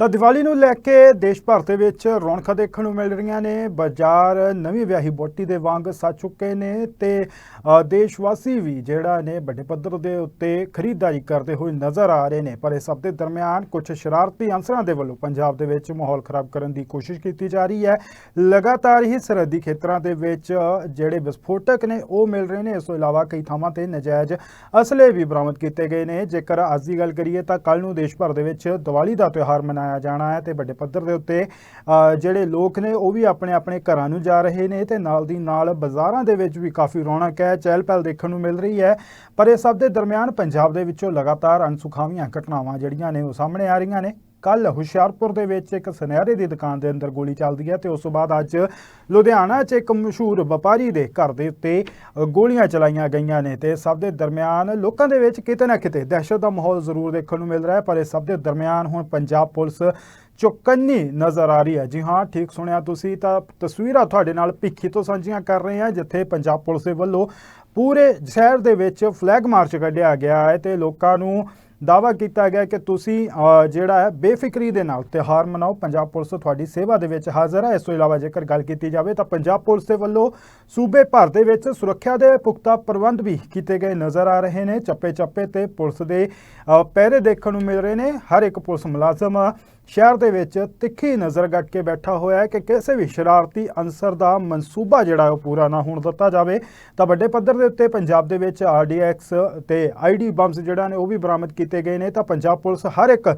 ਤਾਂ ਦੀਵਾਲੀ ਨੂੰ ਲੈ ਕੇ ਦੇਸ਼ ਭਰ ਦੇ ਵਿੱਚ ਰੌਣਕਾਂ ਦੇਖਣ ਨੂੰ ਮਿਲ ਰਹੀਆਂ ਨੇ। ਬਾਜ਼ਾਰ ਨਵੀਂ ਵਿਆਹੀ ਬੋਟੀ ਦੇ ਵਾਂਗ ਸੱਜ ਚੁੱਕੇ ਨੇ ਤੇ ਦੇਸ਼ ਵਾਸੀ ਵੀ ਜਿਹੜਾ ਨੇ ਵੱਡੇ ਪੱਧਰ ਦੇ ਉੱਤੇ ਖਰੀਦਦਾਰੀ ਕਰਦੇ ਹੋਏ ਨਜ਼ਰ ਆ ਰਹੇ ਨੇ। ਪਰ ਇਸ ਸਭ ਦੇ ਦਰਮਿਆਨ ਕੁਝ ਸ਼ਰਾਰਤੀ ਅੰਸਰਾਂ ਦੇ ਵੱਲੋਂ ਪੰਜਾਬ ਦੇ ਵਿੱਚ ਮਾਹੌਲ ਖਰਾਬ ਕਰਨ ਦੀ ਕੋਸ਼ਿਸ਼ ਕੀਤੀ ਜਾ ਰਹੀ ਹੈ। ਲਗਾਤਾਰ ਹੀ ਸਰਹੱਦੀ ਖੇਤਰਾਂ ਦੇ ਵਿੱਚ ਜਿਹੜੇ ਵਿਸਫੋਟਕ ਨੇ, ਉਹ ਮਿਲ ਰਹੇ ਨੇ। ਇਸ ਤੋਂ ਇਲਾਵਾ ਕਈ ਥਾਵਾਂ ਤੇ ਨਜਾਇਜ਼ ਅਸਲੇ ਵੀ ਬਰਾਮਦ ਕੀਤੇ ਗਏ ਨੇ। ਜੇਕਰ ਅੱਜ ਦੀ ਗੱਲ ਕਰੀਏ ਤਾਂ ਕੱਲ ਨੂੰ ਦੇਸ਼ ਭਰ ਦੇ ਵਿੱਚ ਦੀਵਾਲੀ ਦਾ ਤਿਉਹਾਰ ਮਨਾਇਆ ਜਾਣਾ ਹੈ ਤੇ ਵੱਡੇ ਪੱਧਰ ਦੇ ਉੱਤੇ ਅ, ਜਿਹੜੇ ਲੋਕ ਨੇ ਉਹ ਵੀ ਆਪਣੇ ਆਪਣੇ ਘਰਾਂ ਨੂੰ ਜਾ ਰਹੇ ਨੇ ਤੇ ਨਾਲ ਦੀ ਨਾਲ ਬਾਜ਼ਾਰਾਂ ਦੇ ਵਿੱਚ ਵੀ ਕਾਫੀ ਰੌਣਕ ਹੈ ਚਹਿਲ ਪਹਿਲ ਦੇਖਣ ਨੂੰ ਮਿਲ ਰਹੀ ਹੈ। ਪਰ ਇਹ ਸਭ ਦੇ ਦਰਮਿਆਨ ਪੰਜਾਬ ਦੇ ਵਿੱਚੋਂ ਲਗਾਤਾਰ ਅਣਸੁਖਾਵੀਆਂ ਘਟਨਾਵਾਂ ਜਿਹੜੀਆਂ ਨੇ ਉਹ ਸਾਹਮਣੇ ਆ ਰਹੀਆਂ ਨੇ। ਕੱਲ ਹੁਸ਼ਿਆਰਪੁਰ ਦੇ ਵਿੱਚ ਇੱਕ ਸੁਨਹਿਰੇ ਦੀ ਦੁਕਾਨ ਦੇ ਅੰਦਰ ਗੋਲੀ ਚੱਲਦੀ ਹੈ ਤੇ ਉਸ ਤੋਂ ਬਾਅਦ ਅੱਜ ਲੁਧਿਆਣਾ 'ਚ ਇੱਕ ਮਸ਼ਹੂਰ ਵਪਾਰੀ ਦੇ ਘਰ ਦੇ ਉੱਤੇ ਗੋਲੀਆਂ ਚਲਾਈਆਂ ਗਈਆਂ ਨੇ ਤੇ ਸਭ ਦੇ ਦਰਮਿਆਨ ਲੋਕਾਂ ਦੇ ਵਿੱਚ ਕਿਤੇ ਨਾ ਕਿਤੇ ਦਹਿਸ਼ਤ ਦਾ ਮਾਹੌਲ ਜ਼ਰੂਰ ਦੇਖਣ ਨੂੰ ਮਿਲ ਰਿਹਾ ਹੈ, ਪਰ ਇਸ ਸਭ ਦੇ ਦਰਮਿਆਨ ਹੁਣ ਪੰਜਾਬ ਪੁਲਿਸ ਚੁਕੰਨੀ ਨਜ਼ਰ ਆ ਰਹੀ ਹੈ। ਜੀ ਹਾਂ, ਠੀਕ ਸੁਣਿਆ ਤੁਸੀਂ ਤਾਂ ਤਸਵੀਰਾਂ ਤੁਹਾਡੇ ਨਾਲ ਭਿੱਖੀ ਤੋਂ ਸਾਂਝੀਆਂ ਕਰ ਰਹੇ ਹਾਂ, ਜਿੱਥੇ ਪੰਜਾਬ ਪੁਲਿਸ ਦੇ ਵੱਲੋਂ ਪੂਰੇ ਸ਼ਹਿਰ ਦੇ ਵਿੱਚ ਫਲੈਗ ਮਾਰਚ ਕੱਢਿਆ ਗਿਆ ਹੈ ਤੇ ਲੋਕਾਂ ਨੂੰ ਦਾਵਾ ਕੀਤਾ ਗਿਆ ਕਿ ਤੁਸੀਂ ਜਿਹੜਾ ਹੈ, ਬੇਫਿਕਰੀ ਦੇ ਨਾਲ ਤਿਉਹਾਰ ਮਨਾਓ, ਪੰਜਾਬ ਪੁਲਿਸ ਤੁਹਾਡੀ ਸੇਵਾ ਦੇ ਵਿੱਚ ਹਾਜ਼ਰ ਹੈ। ਇਸ ਤੋਂ ਇਲਾਵਾ ਜੇਕਰ ਗੱਲ ਕੀਤੀ ਜਾਵੇ ਤਾਂ ਪੰਜਾਬ ਪੁਲਿਸ ਦੇ ਵੱਲੋਂ ਸੂਬੇ ਭਰ ਦੇ ਵਿੱਚ ਸੁਰੱਖਿਆ ਦੇ ਪੁਖਤਾ ਪ੍ਰਬੰਧ ਵੀ ਕੀਤੇ ਗਏ ਨਜ਼ਰ ਆ ਰਹੇ ਨੇ। ਚੱਪੇ ਚੱਪੇ ਤੇ ਪੁਲਿਸ ਦੇ ਪਹਿਰੇ ਦੇਖਣ ਨੂੰ ਮਿਲ ਰਹੇ ਨੇ। ਹਰ ਇੱਕ ਪੁਲਿਸ ਮੁਲਾਜ਼ਮ ਸ਼ਹਿਰ ਦੇ ਵਿੱਚ ਤਿੱਖੀ ਨਜ਼ਰ ਗੱਟ ਕੇ ਬੈਠਾ ਹੋਇਆ ਹੈ ਕਿ ਕਿਸੇ ਵੀ ਸ਼ਰਾਰਤੀ ਅੰਸਰ ਦਾ ਮਨਸੂਬਾ ਜਿਹੜਾ ਉਹ ਪੂਰਾ ਨਾ ਹੋਣ ਦਿੱਤਾ ਜਾਵੇ। ਤਾਂ ਵੱਡੇ ਪੱਧਰ ਦੇ ਉੱਤੇ ਪੰਜਾਬ ਦੇ ਵਿੱਚ ਆਰਡੀਐਕਸ ਤੇ ਆਈਡੀ ਬੰਬਸ ਜਿਹੜਾ ਨੇ ਉਹ ਵੀ ਬਰਾਮਦ ਕੀਤੇ ਗਏ ਨੇ। ਤਾਂ ਪੰਜਾਬ ਪੁਲਿਸ ਹਰ ਇੱਕ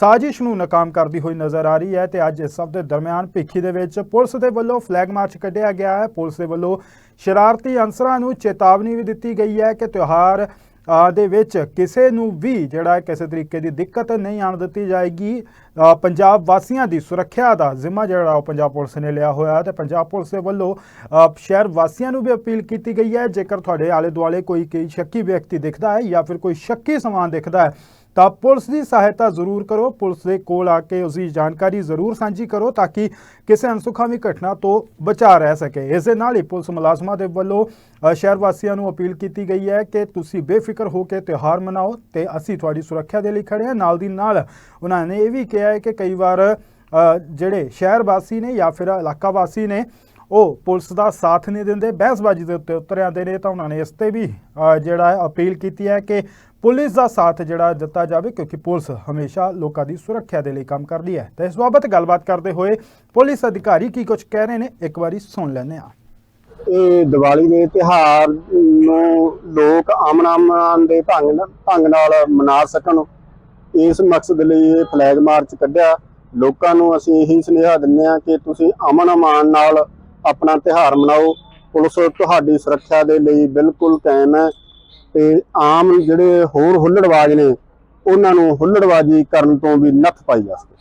ਸਾਜ਼ਿਸ਼ ਨੂੰ ਨਾਕਾਮ ਕਰਦੀ ਹੋਈ ਨਜ਼ਰ ਆ ਰਹੀ ਹੈ ਤੇ ਅੱਜ ਇਸ ਸਭ ਦੇ ਦਰਮਿਆਨ ਭਿੱਖੀ ਦੇ ਵਿੱਚ ਪੁਲਿਸ ਦੇ ਵੱਲੋਂ ਫਲੈਗ ਮਾਰਚ ਕੱਢਿਆ ਗਿਆ ਹੈ। ਪੁਲਿਸ ਦੇ ਵੱਲੋਂ ਸ਼ਰਾਰਤੀ ਅੰਸਰਾਂ ਨੂੰ ਚੇਤਾਵਨੀ ਵੀ ਦਿੱਤੀ ਗਈ ਹੈ ਕਿ ਤਿਉਹਾਰ ਦੇ ਵਿੱਚ ਕਿਸੇ ਨੂੰ ਵੀ ਜਿਹੜਾ ਕਿਸੇ ਤਰੀਕੇ ਦੀ ਦਿੱਕਤ ਨਹੀਂ ਆਣ ਦਿੱਤੀ ਜਾਏਗੀ। ਪੰਜਾਬ ਵਾਸੀਆਂ ਦੀ ਸੁਰੱਖਿਆ ਦਾ ਜ਼ਿੰਮਾ ਜਿਹੜਾ ਉਹ ਪੰਜਾਬ ਪੁਲਿਸ ਨੇ ਲਿਆ ਹੋਇਆ ਹੈ ਤੇ ਪੰਜਾਬ ਪੁਲਿਸ ਦੇ ਵੱਲੋਂ ਸ਼ਹਿਰ ਵਾਸੀਆਂ ਨੂੰ ਵੀ ਅਪੀਲ ਕੀਤੀ ਗਈ ਹੈ। ਜੇਕਰ ਤੁਹਾਡੇ ਆਲੇ ਦੁਆਲੇ ਕੋਈ ਕੋਈ ਸ਼ੱਕੀ ਵਿਅਕਤੀ ਦਿਖਦਾ ਹੈ ਜਾਂ ਫਿਰ ਕੋਈ ਸ਼ੱਕੀ ਸਮਾਨ ਦਿਖਦਾ ਹੈ ਤਾਂ ਪੁਲਿਸ ਦੀ ਸਹਾਇਤਾ ਜ਼ਰੂਰ ਕਰੋ। ਪੁਲਿਸ ਦੇ ਕੋਲ ਆ ਕੇ ਉਸ ਦੀ ਜਾਣਕਾਰੀ ਜ਼ਰੂਰ ਸਾਂਝੀ ਕਰੋ ਤਾਂ ਕਿ ਕਿਸੇ ਅਨਸੁਖਾਵੀ ਘਟਨਾ ਤੋਂ ਬਚਾ ਰਹਿ ਸਕੇ। ਇਸ ਦੇ ਨਾਲ ਹੀ ਪੁਲਿਸ ਮੁਲਾਜ਼ਮਾਂ ਦੇ ਵੱਲੋਂ ਸ਼ਹਿਰ ਵਾਸੀਆਂ ਨੂੰ ਅਪੀਲ ਕੀਤੀ ਗਈ ਹੈ ਕਿ ਤੁਸੀਂ ਬੇਫਿਕਰ ਹੋ ਕੇ ਤਿਉਹਾਰ ਮਨਾਓ ਤੇ ਅਸੀਂ ਤੁਹਾਡੀ ਸੁਰੱਖਿਆ ਦੇ ਲਈ ਖੜੇ ਹਾਂ। ਨਾਲ ਦੀ ਨਾਲ ਉਹਨਾਂ ਨੇ ਇਹ ਵੀ ਕਿਹਾ ਹੈ ਕਿ ਕਈ ਵਾਰ ਜਿਹੜੇ ਸ਼ਹਿਰ ਵਾਸੀ ਨੇ ਜਾਂ ਫਿਰ ਇਲਾਕਾ ਵਾਸੀ ਨੇ, ਉਹ ਪੁਲਿਸ ਦਾ ਸਾਥ ਨਹੀਂ ਦਿੰਦੇ, ਬਹਿਸਬਾਜ਼ੀ ਦੇ ਉੱਤੇ ਉਤਰ ਆਉਂਦੇ ਨੇ ਤਾਂ ਉਹਨਾਂ ਨੇ ਇਸ ਤੇ ਵੀ ਜਿਹੜਾ ਅਪੀਲ ਕੀਤੀ ਹੈ ਕਿ ਪੁਲਿਸ ਦਾ ਸਾਥ ਜਿਹੜਾ ਦਿੱਤਾ ਜਾਵੇ, ਕਿਉਂਕਿ ਪੁਲਿਸ ਹਮੇਸ਼ਾ ਲੋਕਾਂ ਦੀ ਸੁਰੱਖਿਆ ਦੇ ਲਈ ਕੰਮ ਕਰਦੀ ਹੈ। ਤਾਂ ਇਸ ਬਾਬਤ ਗੱਲਬਾਤ ਕਰਦੇ ਹੋਏ ਪੁਲਿਸ ਅਧਿਕਾਰੀ ਕੀ ਕੁਝ ਕਹਿ ਰਹੇ ਨੇ, ਇੱਕ ਵਾਰੀ ਸੁਣ ਲੈਂਦੇ ਹਾਂ। ਇਹ ਦੀਵਾਲੀ ਦੇ ਤਿਹਾਰ ਨੂੰ ਲੋਕ ਅਮਨ ਅਮਨ ਦੇ ਢੰਗ ਨਾਲ ਢੰਗ ਨਾਲ ਮਨਾ ਸਕਣ। ਇਸ ਮਕਸਦ ਲਈ ਇਹ ਫਲੈਗ ਮਾਰਚ ਕੱਢਿਆ। ਲੋਕਾਂ ਨੂੰ ਅਸੀਂ ਇਹੀ ਸੁਨੇਹਾ ਦਿੰਦੇ ਹਾਂ ਕਿ ਤੁਸੀਂ ਅਮਨ ਅਮਾਨ ਨਾਲ ਆਪਣਾ ਤਿਹਾਰ ਮਨਾਓ। ਪੁਲਿਸ ਤੁਹਾਡੀ ਸੁਰੱਖਿਆ ਦੇ ਲਈ ਬਿਲਕੁਲ ਕਾਇਮ ਹੈ। ਤੇ ਆਮ ਜਿਹੜੇ ਹੋਰ ਹੁੱਲੜਬਾਜ਼ ਨੇ, ਉਹਨਾਂ ਨੂੰ ਹੁੱਲੜਬਾਜ਼ੀ ਕਰਨ ਤੋਂ ਵੀ ਨੱਥ ਪਾਈ ਜਾ ਸਕੇ।